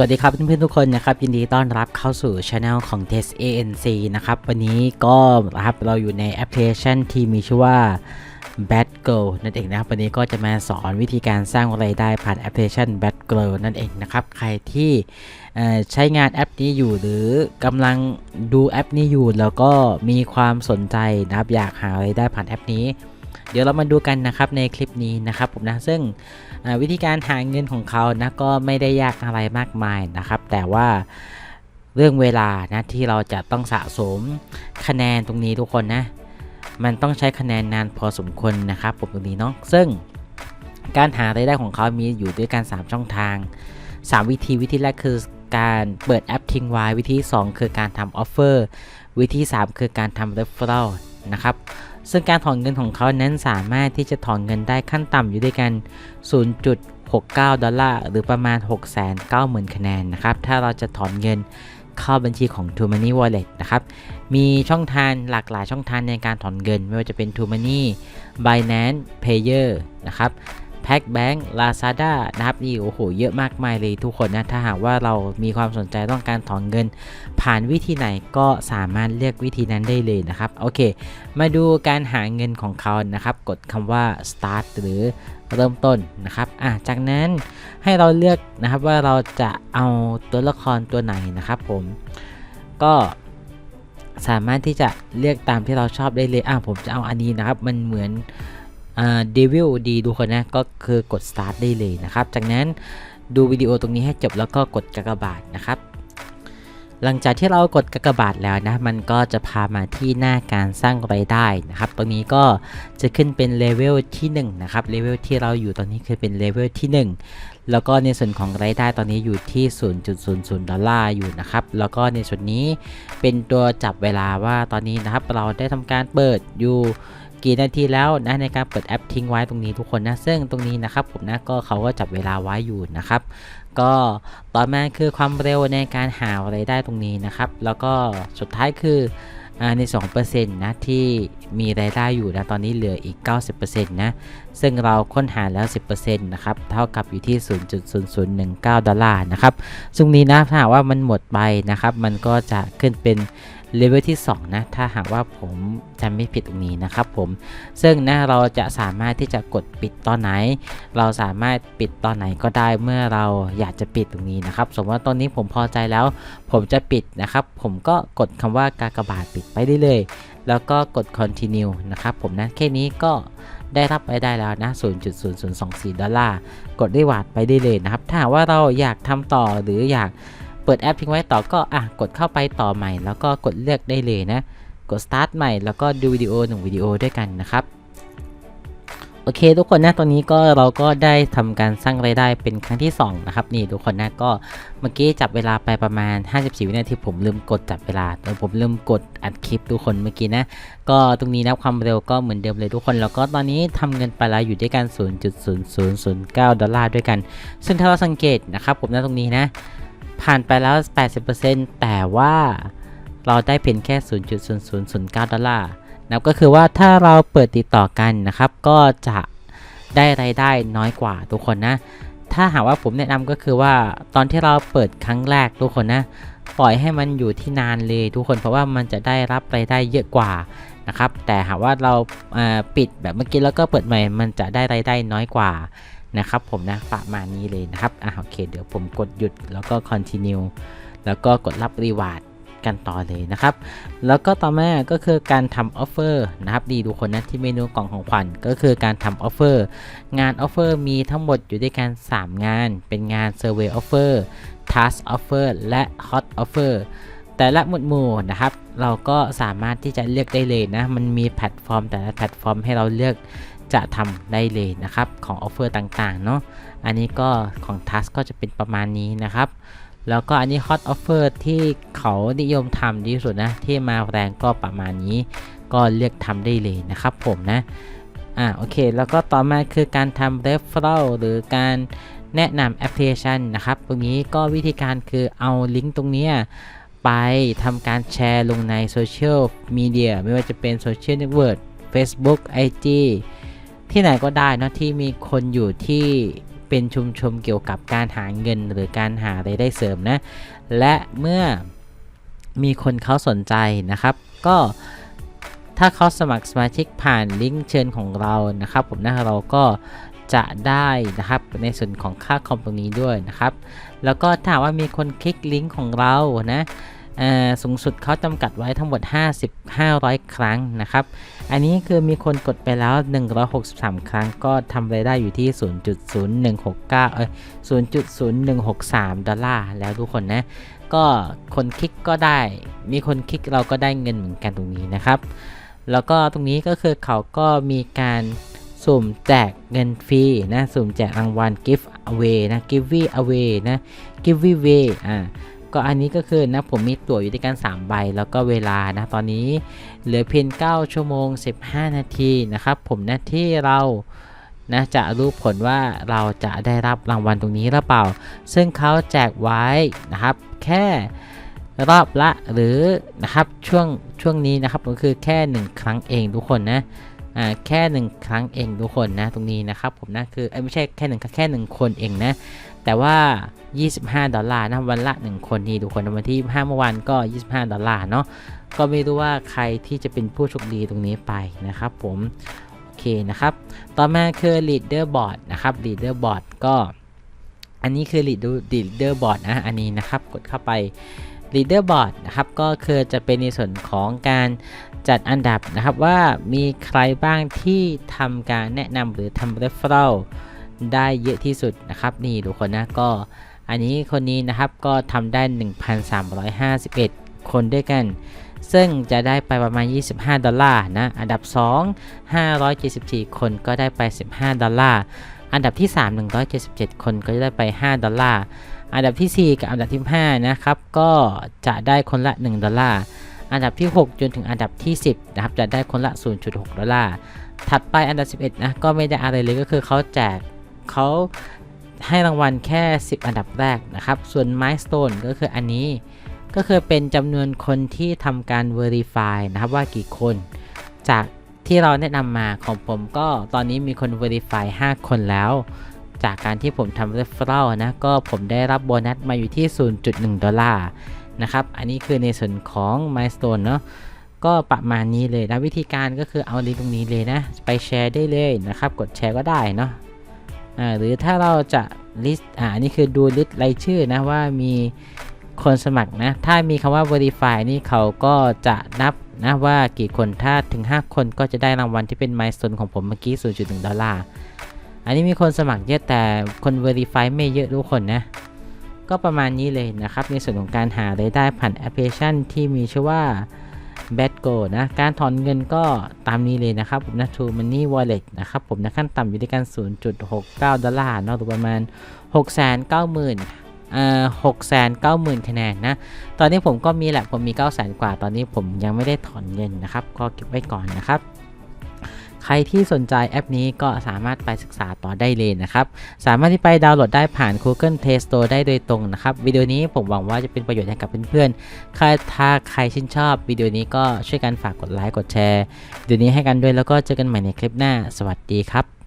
สวัสดีครับเพื่อนๆทุกคนนะครับยินดีต้อนรับเข้าสู่ช anel ของ Test ANC นะครับ วันนี้ก็นะครับเราอยู่ในแอปพลิเคชันที่มีชื่อว่า Bad Girl นั่นเองนะครับ วันนี้ก็จะมาสอนวิธีการสร้างรายได้ผ่านแอปพลิเคชัน Bad Girl นั่นเองนะครับ ใครที่ใช้งานแอปนี้อยู่หรือกำลังดูแอปนี้อยู่แล้วก็มีความสนใจนะครับอยากหารายได้ผ่านแอปนี้ เดี๋ยวเรามาดูกันนะครับในคลิปนี้นะครับผมนะ ซึ่งวิธีการหาเงินของเขานะก็ไม่ได้ยากอะไรมากมายนะครับ แต่ว่าเรื่องเวลานะที่เราจะต้องสะสมคะแนนตรงนี้ทุกคนนะ มันต้องใช้คะแนนนานพอสมควรนะครับผมตรงนี้เนาะซึ่งการหารายได้ของเขามีอยู่ด้วยกัน 3 ช่องทาง 3 วิธีวิธีแรกคือการเปิดแอปทิ้งไว้ วิธี 2 คือการทำออฟเฟอร์ วิธี 3 คือการทำ referral นะครับ ซึ่งการถอนเงินของเขานั้นสามารถที่จะถอนเงินได้ขั้นต่ำอยู่ด้วยกัน 0.69 ดอลลาร์หรือประมาณ 690,000 คะแนนนะครับ ถ้าเราจะถอนเงินเข้าบัญชีของ t o Money Wallet นะครับ มีช่องทางหลากหลายช่องทางในการถอนเงิน ไม่ว่าจะเป็น t o Money Binance Payer นะครับ แพ็กแบงก์ลาซาด้านะครับนี่โอ้โหเยอะมากมายเลยทุกคนนะถ้าหากว่าเรามีความสนใจต้องการถอนเงิน ผ่านวิธีไหนก็สามารถเลือกวิธีนั้นได้เลยนะครับโอเค มาดูการหาเงินของเขานะครับ กดคำว่า start หรือเริ่มต้นนะครับอะจากนั้นให้เราเลือกนะครับว่าเราจะเอาตัวละครตัวไหนนะครับผมก็สามารถที่จะเลือกตามที่เราชอบได้เลยอะผมจะเอาอันนี้นะครับ มันเหมือน เดวิลดีดูคนนะก็คือกด start ได้เลยนะครับ จากนั้นดูวิดีโอตรงนี้ให้จบแล้วก็กดกากบาทนะครับ หลังจากที่เรากดกากบาทแล้วนะ มันก็จะพามาที่หน้าการสร้างรายได้นะครับ ตรงนี้ก็จะขึ้นเป็นเลเวลที่1นะครับ เลเวลที่เราอยู่ตอนนี้คือเป็นเลเวลที่ 1 แล้วก็ในส่วนของรายได้ตอนนี้อยู่ที่ 0.00 ดอลลาร์อยู่นะครับ แล้วก็ในส่วนนี้เป็นตัวจับเวลาว่าตอนนี้นะครับ เราได้ทำการเปิดอยู่ กี่นาทีแล้วนะในการเปิดแอปทิ้งไว้ตรงนี้ทุกคนนะซึ่งตรงนี้นะครับผมนะก็เขาก็จับเวลาไว้อยู่นะครับ ก็ต่อมาคือความเร็วในการหารายได้ตรงนี้นะครับ แล้วก็สุดท้ายคืออาใน 2%นะที่มีรายได้อยู่นะตอนนี้เหลืออีก 90%นะซึ่งเราค้นหาแล้ว 10%นะครับเท่ากับอยู่ที่ 0.0019 ดอลลาร์นะครับซึ่งนี้นะถ้าหากว่ามันหมดไปนะครับ มันก็จะขึ้นเป็น เลเวลที่ 2 นะ ถ้าหากว่าผมจำไม่ผิดตรงนี้นะครับผมซึ่งนะเราจะสามารถที่จะกดปิดตอนไหน เราสามารถปิดตอนไหนก็ได้เมื่อเราอยากจะปิดตรงนี้นะครับ สมมติว่าตอนนี้ผมพอใจแล้ว ผมจะปิดนะครับ ผมก็กดคำว่ากากบาทปิดไปได้เลย แล้วก็กด continue นะครับผมนะแค่นี้ก็ได้รับไปได้แล้วนะ 0.0024 ดอลลาร์ กดได้วาดไปได้เลยนะครับ ถ้าว่าเราอยากทำต่อหรืออยาก เปิดแอปทิ้งไว้ต่อก็อะกดเข้าไปต่อใหม่ แล้วก็กดเลือกได้เลยนะ กด start ใหม่แล้วก็ดูวิดีโอหนึ่งวิดีโอด้วยกันนะครับโอเคทุกคนนะตอนนี้ก็เราก็ได้ทำการสร้างรายได้เป็นครั้งที่ 2 นะครับ นี่ทุกคนนะก็เมื่อกี้จับเวลาไปประมาณ 54 วินาทีผมลืมกดจับเวลาแต่ผมลืมกดอัดคลิปทุกคนเมื่อกี้นะ ก็ตรงนี้นะความเร็วก็เหมือนเดิมเลยทุกคน แล้วก็ตอนนี้ทำเงินไปแล้วอยู่ด้วยกัน 0.0009 ดอลลาร์ด้วยกัน ซึ่งถ้าเราสังเกตนะครับผมนะตรงนี้นะ ผ่านไปแล้ว 80%แต่ว่าเราได้เพียงแค่ 0.0009 ดอลลาร์นะก็คือว่าถ้าเราเปิดติดต่อกันนะครับ ก็จะได้รายได้น้อยกว่าทุกคนนะ ถ้าหากว่าผมแนะนำก็คือว่าตอนที่เราเปิดครั้งแรกทุกคนนะ ปล่อยให้มันอยู่ที่นานเลยทุกคนเพราะว่ามันจะได้รับรายได้เยอะกว่านะครับ แต่หากว่าเราปิดแบบเมื่อกี้แล้วก็เปิดใหม่ มันจะได้รายได้น้อยกว่า นะครับผมนะประมาณนี้เลยนะครับอะโอเค เดี๋ยวผมกดหยุดแล้วก็ continue แล้วก็กดรับรีวาร์ดกันต่อเลยนะครับ แล้วก็ต่อมาก็คือการทำออฟเฟอร์นะครับ ดีดูคนนะที่เมนูกล่องของขวัญก็คือการทำออฟเฟอร์งานออฟเฟอร์มีทั้งหมดอยู่ด้วยกัน 3 งาน เป็นงาน Survey Offer Task Offer และ Hot Offer แต่ละหมวดหมู่นะครับ เราก็สามารถที่จะเลือกได้เลยนะ มันมีแพลตฟอร์มแต่ละแพลตฟอร์มให้เราเลือก จะทำได้เลยนะครับของออฟเฟอร์ต่างๆเนาะอันนี้ก็ของ Task ก็จะเป็นประมาณนี้นะครับ แล้วก็อันนี้ Hot Offer ที่เขานิยมทำดีที่สุดนะที่มาแรงก็ประมาณนี้ ก็เลือกทำได้เลยนะครับผมนะอ่าโอเค แล้วก็ต่อมาคือการทำ Referral หรือการแนะนำแอปพลิเคชันนะครับ ตรงนี้ก็วิธีการคือเอาลิงก์ตรงนี้ไปทำการแชร์ลงในโซเชียลมีเดียไม่ว่าจะเป็นโซเชียลเน็ตเวิร์ก Facebook IG ที่ไหนก็ได้นะที่มีคนอยู่ที่เป็นชุมชนเกี่ยวกับการหาเงินหรือการหารายได้เสริมนะ และเมื่อมีคนเขาสนใจนะครับ ก็ถ้าเขาสมัครสมาชิกผ่านลิงก์เชิญของเรานะครับ ผมนะเราก็จะได้นะครับในส่วนของค่าคอมตรงนี้ด้วยนะครับ แล้วก็ถ้าว่ามีคนคลิกลิงก์ของเรานะ สูงสุดเขาจำกัดไว้ทั้งหมด 50 500 ครั้งนะครับ อันนี้คือมีคนกดไปแล้ว 163 ครั้งก็ทำรายได้อยู่ที่ 0.0169เอ้ย0.0163 ดอลลาร์แล้วทุกคนนะ ก็คนคลิกก็ได้ มีคนคลิกเราก็ได้เงินเหมือนกันตรงนี้นะครับ แล้วก็ตรงนี้ก็คือเขาก็มีการสุ่มแจกเงินฟรีนะ สุ่มแจกรางวัล gift away นะ give away นะ give away อ่า ก็อันนี้ก็คือนะผมมีตั๋วอยู่ด้วยกัน 3 ใบ แล้วก็เวลานะตอนนี้เหลือเพียง 9 ชั่วโมง 15 นาทีนะครับผมนะที่เรานะจะรู้ผลว่าเราจะได้รับรางวัลตรงนี้หรือเปล่า ซึ่งเขาแจกไว้นะครับ แค่รอบละหรือนะครับช่วงช่วงนี้นะครับก็คือแค่ 1 ครั้งเองทุกคนนะ อ่าแค่1ครั้งเองทุกคนนะตรงนี้นะครับผมนะคือไม่ใช่แค่หนึ่งแครั้งแค่1คนเองนะ แต่ว่า 25 ดอลลาร์นะวันละ 1 คนนี่ทุกคนวันที่ 5 เมื่อวานก็ 25 ดอลลาร์เนาะก็ไม่รู้ว่าใครที่จะเป็นผู้โชคดีตรงนี้ไปนะครับผมโอเคนะครับ ต่อมาคือ leaderboard นะครับ leaderboard ก็อันนี้คือ leaderboard นะอันนี้นะครับกดเข้าไป leaderboard นะครับก็คือจะเป็นในส่วนของการ จัดอันดับนะครับว่ามีใครบ้างที่ทำการแนะนำหรือทำ referral ได้เยอะที่สุดนะครับ นี่ทุกคนนะก็ อันนี้คนนี้นะครับก็ทำได้ 1,351 คนด้วยกัน ซึ่งจะได้ไปประมาณ 25 ดอลลาร์นะ อันดับ 2 574 คนก็ได้ไป 15 ดอลลาร์ อันดับที่ 3 177 คนก็จะได้ไป 5 ดอลลาร์ อันดับที่ 4 กับอันดับที่ 5 นะครับ ก็จะได้คนละ 1 ดอลลาร์ อันดับที่ 6 จนถึงอันดับที่ 10 นะครับ จะได้คนละ 0.6 ดอลลาร์ ถัดไปอันดับ 11 นะ ก็ไม่ได้อะไรเลยก็คือเขาแจกเขาให้รางวัลแค่ 10 อันดับแรกนะครับ ส่วน milestone ก็คืออันนี้ก็คือเป็นจำนวนคนที่ทำการ verify นะครับว่ากี่คน จากที่เราแนะนำมาของผมก็ตอนนี้มีคน verify 5 คนแล้ว จากการที่ผมทำ referral นะ ก็ผมได้รับโบนัสมาอยู่ที่ 0.1 ดอลลาร์ นะครับ อันนี้คือในส่วนของ milestone เนาะก็ประมาณนี้เลยนะวิธีการก็คือเอาลิงก์ตรงนี้เลยนะ ไปแชร์ได้เลยนะครับ กดแชร์ก็ได้เนาะอ่าหรือถ้าเราจะ list อ่านนี้คือดู list รายชื่อนะว่ามีคนสมัครนะ ถ้ามีคำว่า verify นี่เขาก็จะนับนะว่ากี่คนถ้าถึง 5 คนก็จะได้รางวัลที่เป็น milestone ของผมเมื่อกี้ 0.1 ดอลลาร์ อันนี้มีคนสมัครเยอะแต่คน verify ไม่เยอะทุกคนนะ ก็ประมาณนี้เลยนะครับ ในส่วนของการหารายได้ผ่านแอปพลิเคชันที่มีชื่อว่า b a d g o นะ การถอนเงินก็ตามนี้เลยนะครับผมนะ True Money Wallet นะครับผมนะขั้นต่ำอยู่ที่กัน0.69 ดอลลาร์เนาะหรือประมาณ 690,000เอ่อ690,000คะแนนนะ ตอนนี้ผมก็มีแหละ ผมมี900,000กว่า ตอนนี้ผมยังไม่ได้ถอนเงินนะครับ ก็เก็บไว้ก่อนนะครับ ใครที่สนใจแอปนี้ก็สามารถไปศึกษาต่อได้เลยนะครับ สามารถที่ไปดาวน์โหลดได้ผ่าน Google Play Store ได้โดยตรงนะครับวิดีโอนี้ผมหวังว่าจะเป็นประโยชน์ให้กับเพื่อนๆใครถ้าใครชื่นชอบวิดีโอนี้ก็ช่วยกันฝากกดไลค์กดแชร์วิดีโอนี้ให้กันด้วยแล้วก็เจอกันใหม่ในคลิปหน้า สวัสดีครับ